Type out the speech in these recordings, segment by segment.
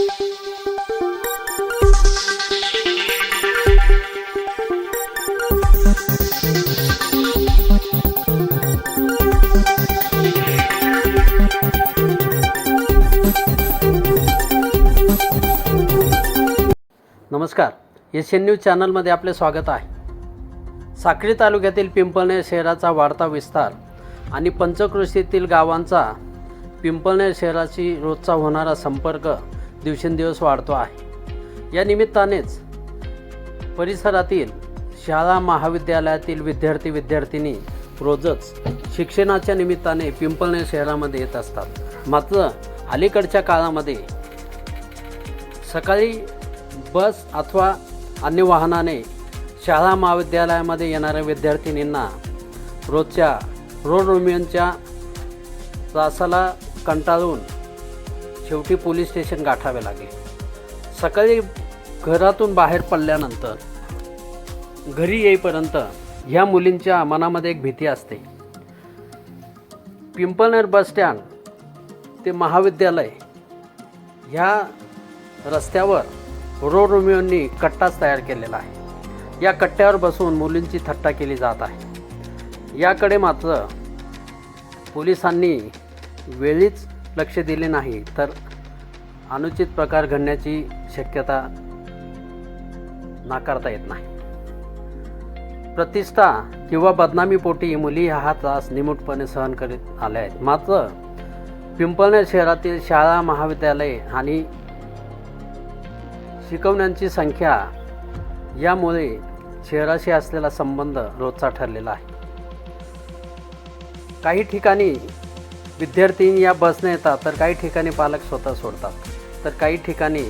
नमस्कार. S N news चॅनलमध्ये आपले स्वागत आहे. साक्री तालुक्यातील पिंपळनेर शहराचा वाढता विस्तार आणि पंचकृषीतील गावांचा पिंपळनेर शहराशी रोजचा होणारा संपर्क दिवसेंदिवस वाढतो आहे. या निमित्तानेच परिसरातील शाळा महाविद्यालयातील विद्यार्थी विद्यार्थिनी रोजच शिक्षणाच्या निमित्ताने पिंपळनेर शहरामध्ये येत असतात. मात्र अलीकडच्या काळामध्ये सकाळी बस अथवा अन्य वाहनाने शाळा महाविद्यालयामध्ये येणाऱ्या विद्यार्थिनींना रोजच्या रोड रोमियनच्या त्रासाला कंटाळून शेवटी पोलीस स्टेशन गाठावे लागे सकाळी घरातून बाहेर पडल्यानंतर घरी येईपर्यंत ह्या मुलींच्या मनामध्ये एक भीती असते. पिंपळनेर बसस्टँड ते महाविद्यालय ह्या रस्त्यावर रोड रोमिओंनी कट्टाच तयार केलेला आहे. या कट्ट्यावर बसून मुलींची थट्टा केली जात आहे. याकडे मात्र पोलिसांनी वेळीच लक्ष दिले नाही तर अनुचित प्रकार घडण्याची शक्यता नाकारता येत नाही. प्रतिष्ठा किंवा बदनामीपोटी मुली हा त्रास निमूटपणे सहन करीत आल्या आहेत. मात्र पिंपळनेर शहरातील शाळा महाविद्यालये आणि शिकवण्यांची संख्या यामुळे शहराशी असलेला संबंध रोजचा ठरलेला आहे. काही ठिकाणी विद्यार्थी या बसने येतात तर काही ठिकाणी पालक स्वतः सोडतात. तर काही ठिकाणी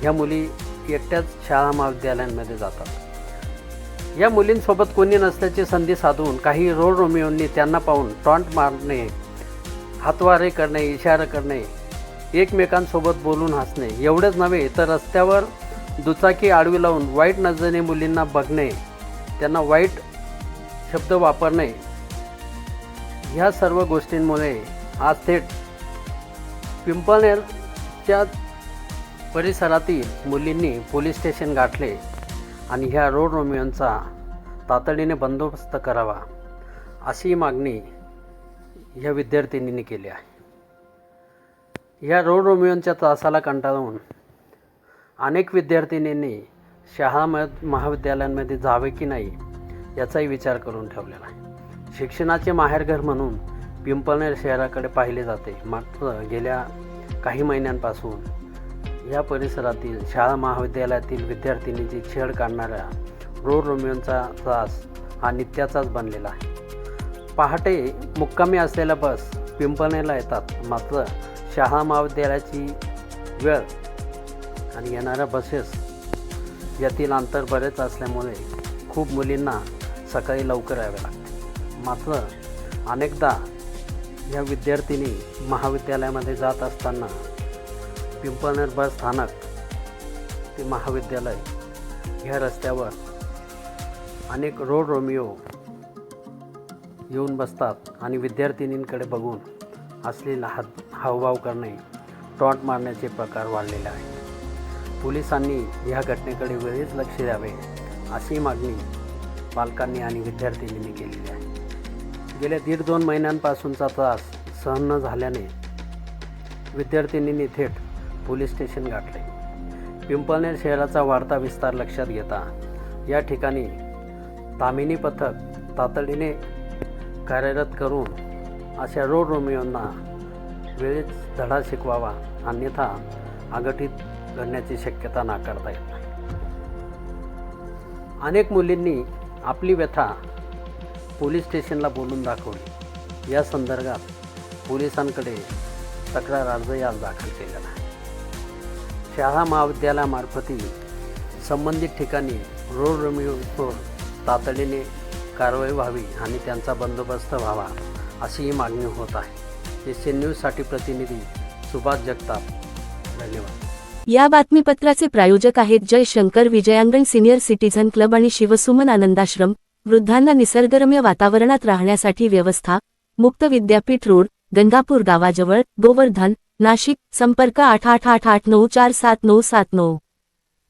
ह्या मुली एकट्याच शाळा महाविद्यालयांमध्ये जातात. या मुलींसोबत कोणी नसल्याची संधी साधून काही रोड रोमिओंनी त्यांना पाहून टॉन्ट मारणे हातवारे करणे इशारा करणे एकमेकांसोबत बोलून हसणे एवढेच नव्हे तर रस्त्यावर दुचाकी आडवी लावून वाईट नजरेने मुलींना बघणे त्यांना वाईट शब्द वापरणे ह्या सर्व गोष्टींमुळे आज थेट पिंपळनेरच्या परिसरातील मुलींनी पोलीस स्टेशन गाठले आणि ह्या रोड रोमिओंचा तातडीने बंदोबस्त करावा अशी मागणी ह्या विद्यार्थिनींनी केली आहे. ह्या रोड रोमिओंच्या त्रासाला कंटाळून अनेक विद्यार्थिनींनी शाळा म महाविद्यालयांमध्ये जावे की नाही याचाही विचार करून ठेवलेला आहे. शिक्षणाचे माहेरघर म्हणून पिंपळनेर शहराकडे पाहिले जाते. मात्र गेल्या काही महिन्यांपासून या परिसरातील शाळा महाविद्यालयातील विद्यार्थिनीची छेड काढणाऱ्या रोड रोमियोंचा त्रास हा नित्याचाच बनलेला आहे. पहाटे मुक्कामी असलेल्या बस पिंपळनेरला येतात. मात्र शाळा महाविद्यालयाची वेळ आणि येणाऱ्या बसेस यातील अंतर बरेच असल्यामुळे खूप मुलींना सकाळी लवकर यावे लागते. मात्र अनेकदा या विद्यार्थिनी महाविद्यालयामध्ये जात असताना पिंपळनेर बस स्थानक ते महाविद्यालय ह्या रस्त्यावर अनेक रोड रोमिओ येऊन बसतात आणि विद्यार्थिनींकडे बघून असलेला हात हावभाव करणे टॉट मारण्याचे प्रकार वाढलेले आहेत. पोलिसांनी ह्या घटनेकडे वेळीच लक्ष द्यावे अशी मागणी पालकांनी आणि विद्यार्थिनींनी केलेली आहे. गेल्या दीड दोन महिन्यांपासूनचा त्रास सहन न झाल्याने विद्यार्थिनींनी थेट पोलीस स्टेशन गाठले. पिंपळनेर शहराचा वाढता विस्तार लक्षात घेता या ठिकाणी तामिनी पथक तातडीने कार्यरत करून अशा रोड रोमिओंना वेळेत धडा शिकवावा अन्यथा आघटीत घडण्याची शक्यता नाकारता येत नाही. अनेक मुलींनी आपली व्यथा पोलीस स्टेशनला बोलून दाखवली. या संदर्भात पोलिसांकडे तक्रार अर्ज यास दाखल केलेला आहे शाळा महाविद्यालयामार्फतही संबंधित ठिकाणी रोड रोमिओवर तातडीने कारवाई व्हावी आणि त्यांचा बंदोबस्त व्हावा अशीही मागणी होत आहे. एस एन न्यूजसाठी प्रतिनिधी सुभाष जगताप. धन्यवाद. या बातमीपत्राचे प्रायोजक आहेत Jay Shankar Vijayangan senior citizen club आणि शिवसुमन आनंदाश्रम. वृद्धांना निसर्गरम्य वातावरणात राहण्यासाठी व्यवस्था मुक्त विद्यापीठ रोड गंगापूर गावाजवळ गोवर्धन नाशिक संपर्क आठ आठ आठ आठ नऊ चार सात नऊ सात नऊ.